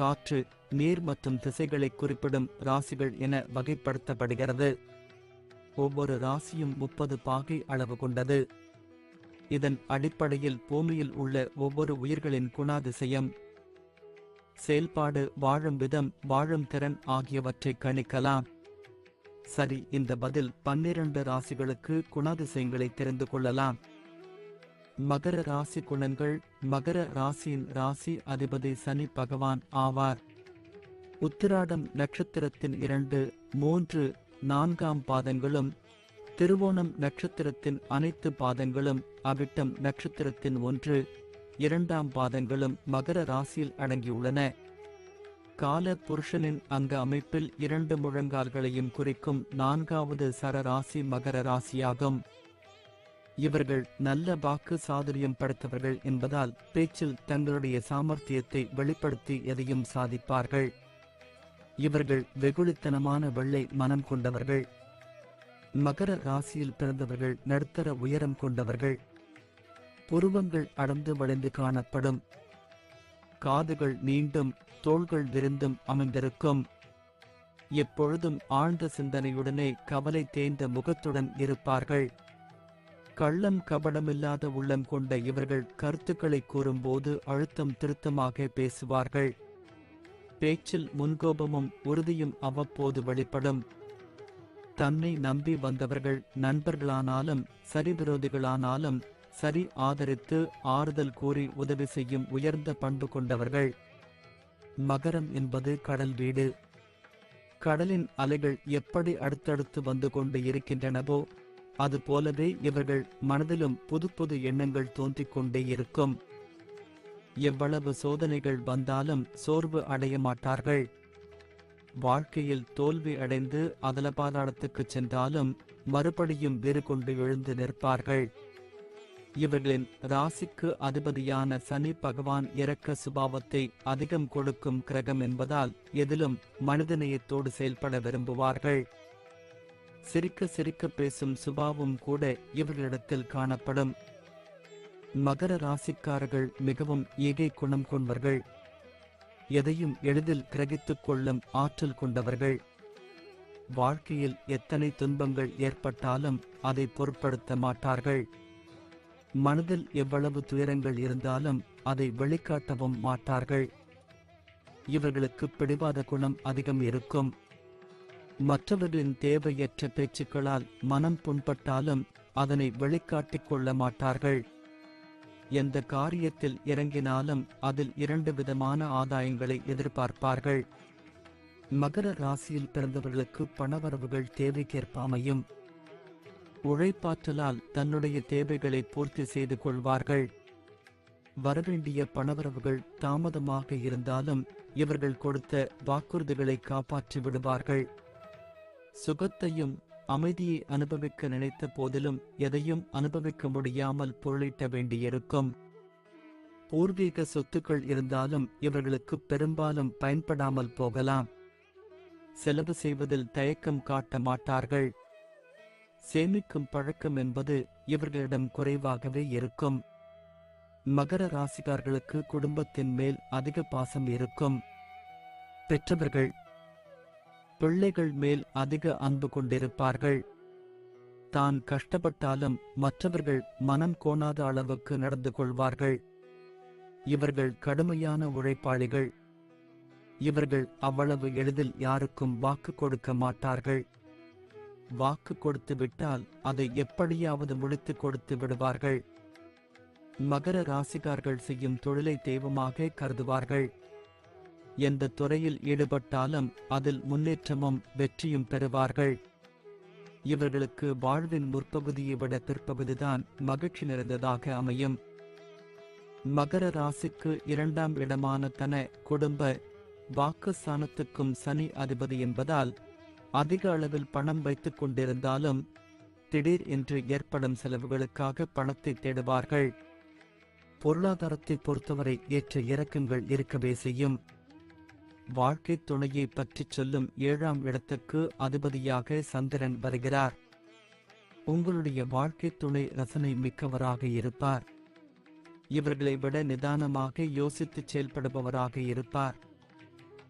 காற்று நீர் மற்றும் திசைகளை குறிப்பிடும் ராசிகள் என வகைப்படுத்தப்படுகிறது. ஒவ்வொரு ராசியும் முப்பது பாகை அளவு கொண்டது. இதன் அடிப்படையில் பூமியில் உள்ள ஒவ்வொரு உயிர்களின் குணாதிசயம் செயல்பாடு வாழும் விதம் வாழும் திறன் ஆகியவற்றை கணிக்கலாம். சரி இந்த பதில் பன்னிரண்டு ராசிகளுக்கு குணாதிசயங்களை தெரிந்து கொள்ளலாம். மகர ராசி குணங்கள். மகர ராசியின் ராசி அதிபதி சனி பகவான் ஆவார். உத்திராடம் நட்சத்திரத்தின் இரண்டு மூன்று நான்காம் பாதங்களும் திருவோணம் நட்சத்திரத்தின் அனைத்து பாதங்களும் அவிட்டம் நட்சத்திரத்தின் ஒன்று இரண்டாம் பாதங்களும் மகர ராசியில் அடங்கியுள்ளன. கால புருஷனின் அங்க அமைப்பில் இரண்டு முழங்கால்களையும் குறிக்கும் நான்காவது சரராசி மகர ராசியாகும். இவர்கள் நல்ல வாக்கு சாதுரியம் படைத்தவர்கள் என்பதால் பேச்சில் தங்களுடைய சாமர்த்தியத்தை வெளிப்படுத்தி எதையும் சாதிப்பார்கள். இவர்கள் வெகுளித்தனமான வெள்ளை மனம் கொண்டவர்கள். மகர ராசியில் பிறந்தவர்கள் நடுத்தர உயரம் கொண்டவர்கள். புருவங்கள் அடர்ந்து வளைந்து காணப்படும். காதுகள் நீண்டும் தோள்கள் விருந்தும் அமைந்திருக்கும். எப்பொழுதும் ஆழ்ந்த சிந்தனையுடனே கவலை தேய்ந்த முகத்துடன் இருப்பார்கள். கள்ளம் கபடமில்லாத உள்ளம் கொண்ட இவர்கள் கருத்துக்களை கூறும்போது அழுத்தம் திருத்தமாக பேசுவார்கள். பேச்சில் முன்கோபமும் உறுதியும் அவ்வப்போது வெளிப்படும். தன்னை நம்பி வந்தவர்கள் நண்பர்களானாலும் சரி விரோதிகளானாலும் சரி ஆதரித்து ஆறுதல் கூறி உதவி செய்யும் உயர்ந்த பண்பு கொண்டவர்கள். மகரம் என்பது கடல் வீடு. கடலின் அலைகள் எப்படி அடுத்தடுத்து வந்து கொண்டு இருக்கின்றனவோ அதுபோலவே இவர்கள் மனதிலும் புது புது எண்ணங்கள் தோன்றிக் கொண்டே இருக்கும். எவ்வளவு சோதனைகள் வந்தாலும் சோர்வு அடைய மாட்டார்கள். வாழ்க்கையில் தோல்வி அடைந்து அதலபாதாளத்துக்கு சென்றாலும் மறுபடியும் வேறு கொண்டு எழுந்து நிற்பார்கள். இவர்களின் ராசிக்கு அதிபதியான சனி பகவான் இரக்க சுபாவத்தை அதிகம் கொடுக்கும் கிரகம் என்பதால் எதிலும் மனிதநேயத்தோடு செயல்பட விரும்புவார்கள். சிரிக்க சிரிக்க பேசும் சுபாவும் கூட இவர்களிடத்தில் காணப்படும். மகர ராசிக்காரர்கள் மிகவும் ஈகை குணம் கொண்டவர்கள். எதையும் எளிதில் கிரகித்துக் கொள்ளும் ஆற்றல் கொண்டவர்கள். வாழ்க்கையில் எத்தனை துன்பங்கள் ஏற்பட்டாலும் அதை பொருட்படுத்த மாட்டார்கள். மனதில் எவ்வளவு துயரங்கள் இருந்தாலும் அதை வெளிக்காட்டவும் மாட்டார்கள். இவர்களுக்கு பிடிவாத குணம் அதிகம் இருக்கும். மற்றவர்களின் தேவையற்ற பேச்சுக்களால் மனம் புண்பட்டாலும் அதனை வெளிக்காட்டிக் கொள்ள மாட்டார்கள். எந்த காரியத்தில் இறங்கினாலும் அதில் இரண்டு விதமான ஆதாயங்களை எதிர்பார்ப்பார்கள். மகர ராசியில் பிறந்தவர்களுக்கு பணவரவுகள் தேவைக்கேற்ப அமையும் உழைப்பாற்றலால் தன்னுடைய தேவைகளை பூர்த்தி செய்து கொள்வார்கள். வரவேண்டிய பணவரவுகள் தாமதமாக இருந்தாலும் இவர்கள் கொடுத்த வாக்குறுதிகளை காப்பாற்றி விடுவார்கள். சுகத்தையும் அமைதியை அனுபவிக்க நினைத்த போதிலும் எதையும் அனுபவிக்க முடியாமல் பொருளிட்ட வேண்டியிருக்கும். பூர்வீக சொத்துக்கள் இருந்தாலும் இவர்களுக்கு பெரும்பாலும் பயன்படாமல் போகலாம். செலவு செய்வதில் தயக்கம் காட்ட மாட்டார்கள். சேமிக்கும் பழக்கம் என்பது இவர்களிடம் குறைவாகவே இருக்கும். மகர ராசிக்காரர்களுக்கு குடும்பத்தின் மேல் அதிக பாசம் இருக்கும். பெற்றவர்கள் பிள்ளைகள் மேல் அதிக அன்பு கொண்டிருப்பார்கள். தான் கஷ்டப்பட்டாலும் மற்றவர்கள் மனம் கோணாத அளவுக்கு நடந்து கொள்வார்கள். இவர்கள் கடுமையான உழைப்பாளிகள். இவர்கள் அவ்வளவு எளிதில் யாருக்கும் வாக்கு கொடுக்க மாட்டார்கள். வாக்கு கொடுத்து விட்டால் அதை எப்படியாவது முடித்து கொடுத்து விடுவார்கள். மகர ராசிக்கார்கள் செய்யும் தொழிலை தெய்வமாக கருதுவார்கள். எந்த துறையில் ஈடுபட்டாலும் அதில் முன்னேற்றமும் வெற்றியும் பெறுவார்கள். இவர்களுக்கு வாழ்வின் முற்பகுதியை விட பிற்பகுதிதான் மகிழ்ச்சி நிறைந்ததாக அமையும். மகர ராசிக்கு இரண்டாம் இடமான தன குடும்ப வாக்குஸ்தானத்துக்கும் சனி அதிபதி என்பதால் அதிக அளவில் பணம் வைத்துக் கொண்டிருந்தாலும் திடீர் என்று ஏற்படும் செலவுகளுக்காக பணத்தை தேடுவார்கள். பொருளாதாரத்தை பொறுத்தவரை ஏற்ற இறக்கங்கள் இருக்கவே செய்யும். வாழ்க்கை துணையை பற்றிச் சொல்லும் ஏழாம் இடத்துக்கு அதிபதியாக சந்திரன் வருகிறார். உங்களுடைய வாழ்க்கை துணை ரசனை மிக்கவராக இருப்பார். இவர்களை விட நிதானமாக யோசித்துச் செயல்படுபவராக இருப்பார்.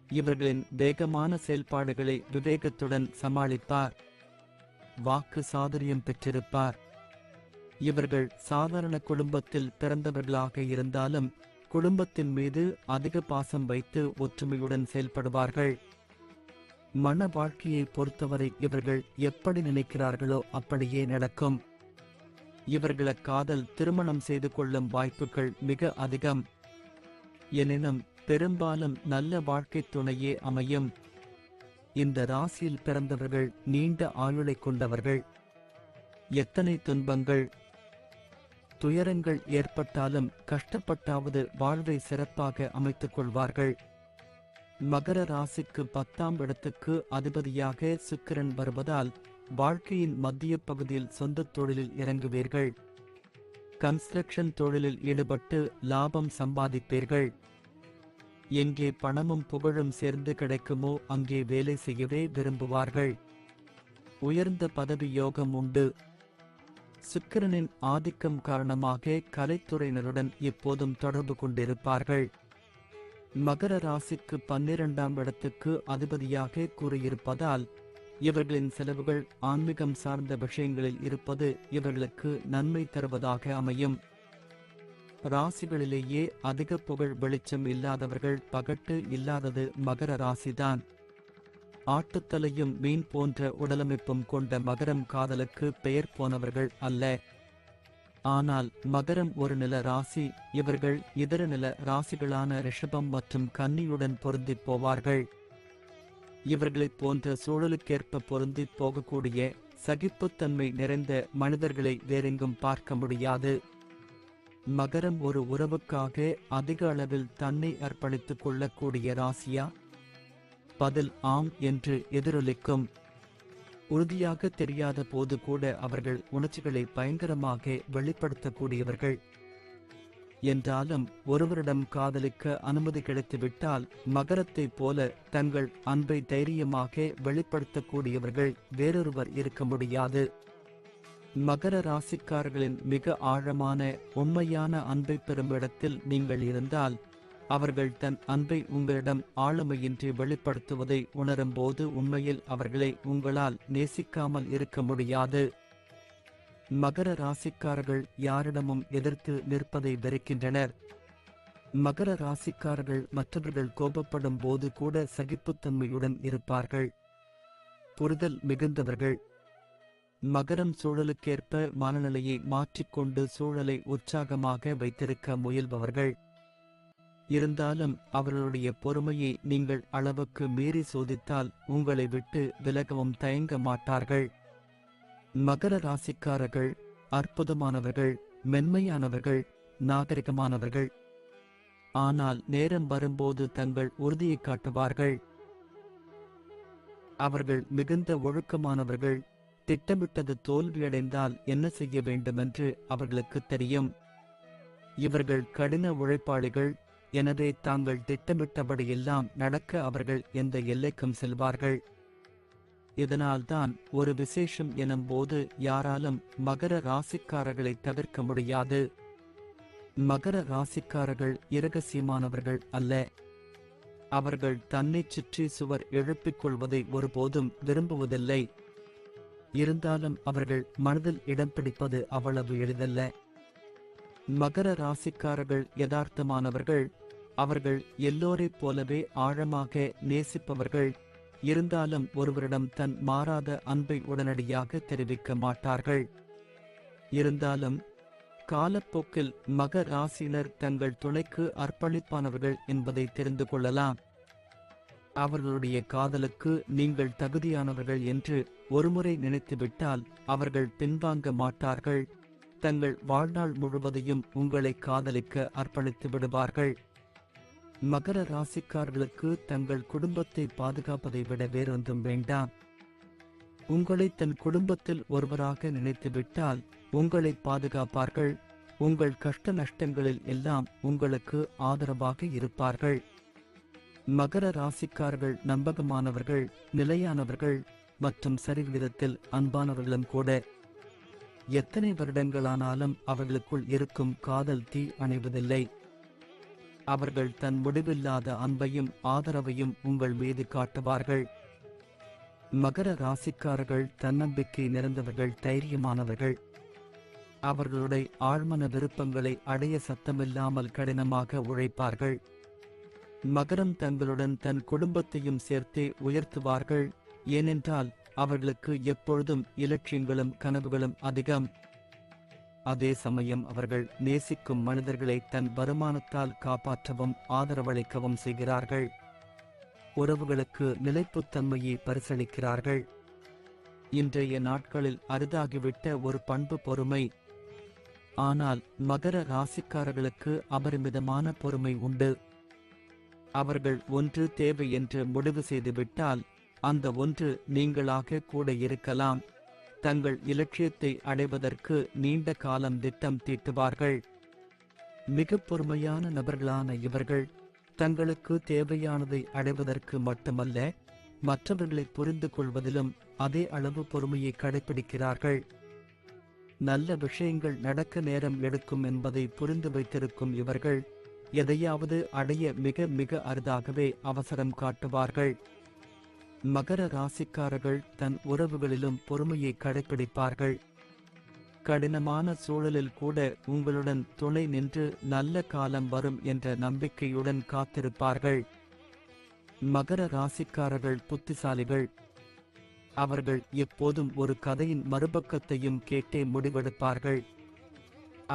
இவர்களின் வேகமான செயல்பாடுகளை விவேகத்துடன் சமாளிப்பார். வாக்கு சாதுரியம் பெற்றிருப்பார். இவர்கள் சாதாரண குடும்பத்தில் பிறந்தவர்களாக இருந்தாலும் குடும்பத்தின் மீது அதிக பாசம் வைத்து ஒற்றுமையுடன் செயல்படுவார்கள். மன வாழ்க்கையை பொறுத்தவரை இவர்கள் எப்படி நினைக்கிறார்களோ அப்படியே நடக்கும். இவர்கள காதல் திருமணம் செய்து கொள்ளும் வாய்ப்புகள் மிக அதிகம். எனினும் பெரும்பாலும் நல்ல வாழ்க்கை துணையே அமையும். இந்த ராசியில் பிறந்தவர்கள் நீண்ட ஆயுளை கொண்டவர்கள். எத்தனை துன்பங்கள் துயரங்கள் ஏற்பட்டாலும் கஷ்டப்பட்டாவது வாழ்வை சிறப்பாக அமைத்துக் கொள்வார்கள். மகர ராசிக்கு பத்தாம் இடத்துக்கு அதிபதியாக சுக்கிரன் வருவதால் வாழ்க்கையின் மத்திய பகுதியில் சொந்த தொழிலில் இறங்குவீர்கள். கன்ஸ்ட்ரக்ஷன் தொழிலில் ஈடுபட்டு லாபம் சம்பாதிப்பீர்கள். எங்கே பணமும் புகழும் சேர்ந்து கிடைக்குமோ அங்கே வேலை செய்யவே விரும்புவார்கள். உயர்ந்த பதவி யோகம் உண்டு. சுக்கிரனின் ஆதிக்கம் காரணமாக கலைத்துறையினருடன் எப்போதும் தொடர்பு கொண்டிருப்பார்கள். மகர ராசிக்கு பன்னிரண்டாம் இடத்துக்கு அதிபதியாக கூறியிருப்பதால் இவர்களின் செலவுகள் ஆன்மீகம் சார்ந்த விஷயங்களில் இருப்பது இவர்களுக்கு நன்மை தருவதாக அமையும். ராசிகளிலேயே அதிக புகழ் வெளிச்சம் இல்லாதவர்கள் பகட்டு இல்லாதது மகர ராசிதான். ஆட்டுத்தலையும் மீன் போன்ற உடலமைப்பும் கொண்ட மகரம் காதலுக்கு பெயர் போனவர்கள் அல்ல. ஆனால் மகரம் ஒரு நில ராசி இவர்கள் இதர நில ராசிகளான ரிஷபம் மற்றும் கன்னியுடன் பொருந்திப் போவார்கள். இவர்களைப் போன்ற சூழலுக்கேற்ப பொருந்திப் போகக்கூடிய சகிப்புத்தன்மை நிறைந்த மனிதர்களை வேறெங்கும் பார்க்க முடியாது. மகரம் ஒரு உறவுக்காக அதிக அளவில் தன்னை அர்ப்பணித்துக் கொள்ளக்கூடிய ராசியா? பதில் ஆம் என்று எதிரொலிக்கும். உறுதியாக தெரியாத போது கூட அவர்கள் உணர்ச்சிகளை பயங்கரமாக வெளிப்படுத்தக்கூடியவர்கள். என்றாலும் ஒருவரிடம் காதலிக்க அனுமதி கிடைத்துவிட்டால் மகரத்தைப் போல தங்கள் அன்பை தைரியமாக வெளிப்படுத்தக்கூடியவர்கள் வேறொருவர் இருக்க முடியாது. மகர ராசிக்காரர்களின் மிக ஆழமான உண்மையான அன்பை பெறும் இடத்தில் நீங்கள் இருந்தால் அவர்கள் தன் அன்பை உங்களிடம் ஆளுமையின்றி வெளிப்படுத்துவதை உணரும்போது உண்மையில் அவர்களை உங்களால் நேசிக்காமல் இருக்க முடியாது. மகர ராசிக்காரர்கள் யாரிடமும் எதிர்த்து நிற்பதை வெறுக்கின்றனர். மகர ராசிக்காரர்கள் மற்றவர்கள் கோபப்படும் போது கூட சகிப்புத்தன்மையுடன் இருப்பார்கள். புரிதல் மிகுந்தவர்கள். மகரம் சூழலுக்கேற்ப மனநிலையை மாற்றிக்கொண்டு சூழலை உற்சாகமாக வைத்திருக்க முயல்பவர்கள். இருந்தாலும் அவர்களுடைய பொறுமையை நீங்கள் அளவுக்கு மீறி சோதித்தால் உங்களை விட்டு விலகவும் தயங்க மாட்டார்கள். மகர ராசிக்காரர்கள் அற்புதமானவர்கள் மென்மையானவர்கள் நாகரிகமானவர்கள். ஆனால் நேரம் வரும்போது தங்கள் உறுதியை காட்டுவார்கள். அவர்கள் மிகுந்த ஒழுக்கமானவர்கள். திட்டமிட்டது தோல்வியடைந்தால் என்ன செய்ய வேண்டுமென்று அவர்களுக்கு தெரியும். இவர்கள் கடின உழைப்பாளிகள் எனவே தாங்கள் திட்டமிட்டபடியெல்லாம் நடக்க அவர்கள் எந்த எல்லைக்கும் செல்வார்கள். இதனால்தான் ஒரு விசேஷம் எனும் போது யாராலும் மகர ராசிக்காரர்களை தவிர்க்க முடியாது. மகர ராசிக்காரர்கள் இரகசியமானவர்கள் அல்ல. அவர்கள் தன்னைச் சுற்றி சுவர் எழுப்பிக் கொள்வதை ஒருபோதும் விரும்புவதில்லை. இருந்தாலும் அவர்கள் மனதில் இடம் பிடிப்பது அவ்வளவு எளிதல்ல. மகர ராசிக்காரர்கள் யதார்த்தமானவர்கள் அவர்கள் எல்லோரைப் போலவே ஆழமாக நேசிப்பவர்கள். இருந்தாலும் ஒருவரிடம் தன் மாறாத அன்பை உடனடியாக தெரிவிக்க மாட்டார்கள். இருந்தாலும் காலப்போக்கில் மக ராசியினர் தங்கள் துணைக்கு அர்ப்பணிப்பானவர்கள் என்பதை தெரிந்து கொள்ளலாம். அவர்களுடைய காதலுக்கு நீங்கள் தகுதியானவர்கள் என்று ஒருமுறை நினைத்துவிட்டால் அவர்கள் பின்வாங்க மாட்டார்கள். தங்கள் வாழ்நாள் முழுவதையும் உங்களை காதலிக்க அர்ப்பணித்து விடுவார்கள். மகர ராசிக்காரர்களுக்கு தங்கள் குடும்பத்தை பாதுகாப்பதை விட வேறொன்றும் வேண்டாம். உங்களை தன் குடும்பத்தில் ஒருவராக நினைத்துவிட்டால் உங்களை பாதுகாப்பார்கள். உங்கள் கஷ்ட நஷ்டங்களில் எல்லாம் உங்களுக்கு ஆதரவாக இருப்பார்கள். மகர ராசிக்காரர்கள் நம்பகமானவர்கள் நிலையானவர்கள் மற்றும் சரிவிதத்தில் அன்பானவர்களும் கூட. எத்தனை வருடங்களானாலும் அவர்களுக்குள் இருக்கும் காதல் தீ அணைவதில்லை. அவர்கள் தன் முடிவில்லாத அன்பையும் ஆதரவையும் உங்கள் மீது காட்டுவார்கள். மகர ராசிக்காரர்கள் தன்னம்பிக்கை நிறைந்தவர்கள் தைரியமானவர்கள். அவர்களுடைய ஆழ்மன விருப்பங்களை அடைய சத்தமில்லாமல் கடினமாக உழைப்பார்கள். மகரம் தங்களுடன் தன் குடும்பத்தையும் சேர்த்தே உயர்த்துவார்கள். ஏனென்றால் அவர்களுக்கு எப்பொழுதும் இலட்சியங்களும் கனவுகளும் அதிகம். அதே சமயம் அவர்கள் நேசிக்கும் மனிதர்களை தன் வருமானத்தால் காப்பாற்றவும் ஆதரவளிக்கவும் செய்கிறார்கள். உறவுகளுக்கு நிலைப்புத்தன்மையை பரிசளிக்கிறார்கள். இன்றைய நாட்களில் அரிதாகிவிட்ட ஒரு பண்பு பொறுமை. ஆனால் மகர ராசிக்காரர்களுக்கு அபரிமிதமான பொறுமை உண்டு. அவர்கள் ஒன்று தேவை என்று முடிவு செய்துவிட்டால் அந்த ஒன்று நீங்களாக கூட இருக்கலாம். தங்கள் இலட்சியத்தை அடைவதற்கு நீண்ட காலம் திட்டம் தீட்டுவார்கள். மிக பொறுமையான நபர்களான இவர்கள் தங்களுக்கு தேவையானதை அடைவதற்கு மட்டுமல்ல மற்றவர்களை புரிந்து கொள்வதிலும் அதே அளவு பொறுமையை கடைபிடிக்கிறார்கள் நல்ல விஷயங்கள் நடக்க நேரம் எடுக்கும் என்பதை புரிந்து வைத்திருக்கும் இவர்கள் எதையாவது அடைய மிக மிக அரிதாகவே அவசரம் காட்டுவார்கள். மகர ராசிக்காரர்கள் தன் உறவுகளிலும் பொறுமையை கடைபிடிப்பார்கள் கடினமான சூழலில் கூட உங்களுடன் துணை நின்று நல்ல காலம் வரும் என்ற நம்பிக்கையுடன் காத்திருப்பார்கள். மகர ராசிக்காரர்கள் புத்திசாலிகள். அவர்கள் எப்போதும் ஒரு கதையின் மறுபக்கத்தையும் கேட்டே முடிவெடுப்பார்கள்.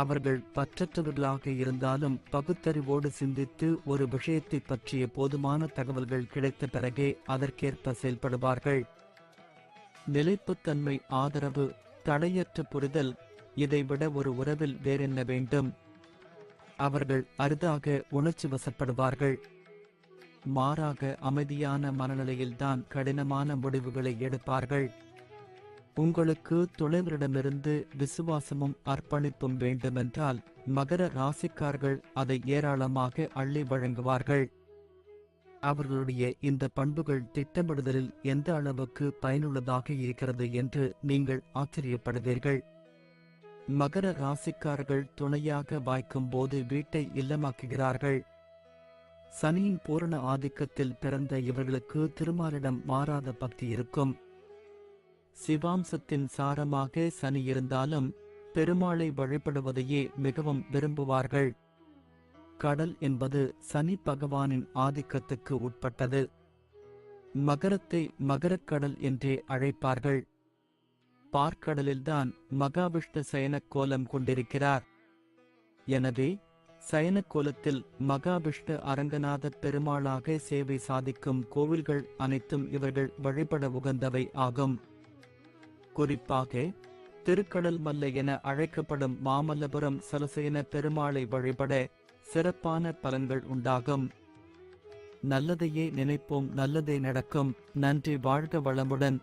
அவர்கள் பற்றற்றவர்களாக இருந்தாலும் பகுத்தறிவோடு சிந்தித்து ஒரு விஷயத்தை பற்றிய போதுமான தகவல்கள் கிடைத்த பிறகே அதற்கேற்ப செயல்படுவார்கள். நிலைப்புத்தன்மை ஆதரவு தடையற்ற புரிதல் இதைவிட ஒரு உறவில் வேறென்ன வேண்டும்? அவர்கள் அரிதாக உணர்ச்சி வசப்படுவார்கள். மாறாக அமைதியான மனநிலையில்தான் கடினமான முடிவுகளை எடுப்பார்கள். உங்களுக்கு துணைவரிடமிருந்து விசுவாசமும் அர்ப்பணிப்பும் வேண்டுமென்றால் மகர ராசிக்கார்கள் அதை ஏராளமாக அள்ளி வழங்குவார்கள். அவர்களுடைய இந்த பண்புகள் திட்டமிடுதலில் எந்த அளவுக்கு பயனுள்ளதாக இருக்கிறது என்று நீங்கள் ஆச்சரியப்படுவீர்கள். மகர ராசிக்காரர்கள் துணையாக வாய்க்கும் போது வீட்டை இல்லமாக்குகிறார்கள். சனியின் பூரண ஆதிக்கத்தில் பிறந்த இவர்களுக்கு திருமாலிடம் மாறாத பக்தி இருக்கும். சிவாம்சத்தின் சாரமாக சனி இருந்தாலும் பெருமாளை வழிபடுவதையே மிகவும் விரும்புவார்கள். கடல் என்பது சனி பகவானின் ஆதிக்கத்துக்கு உட்பட்டது. மகரத்தை மகரக்கடல் என்றே அழைப்பார்கள். பார்க்கடலில்தான் மகாவிஷ்ணு சயன கோலம் கொண்டிருக்கிறார். எனவே சயன கோலத்தில் மகாவிஷ்ணு அரங்கநாத பெருமாளாக சேவை சாதிக்கும் கோவில்கள் அனைத்தும் இவர்கள் வழிபட உகந்தவை ஆகும். குறிப்பாக திருக்கடல் மல்லை என அழைக்கப்படும் மாமல்லபுரம் சலசேன பெருமாளை வழிபட சிறப்பான பலன்கள் உண்டாகும். நல்லதையே நினைப்போம் நல்லதே நடக்கும். நன்றி வாழ்க வளமுடன்.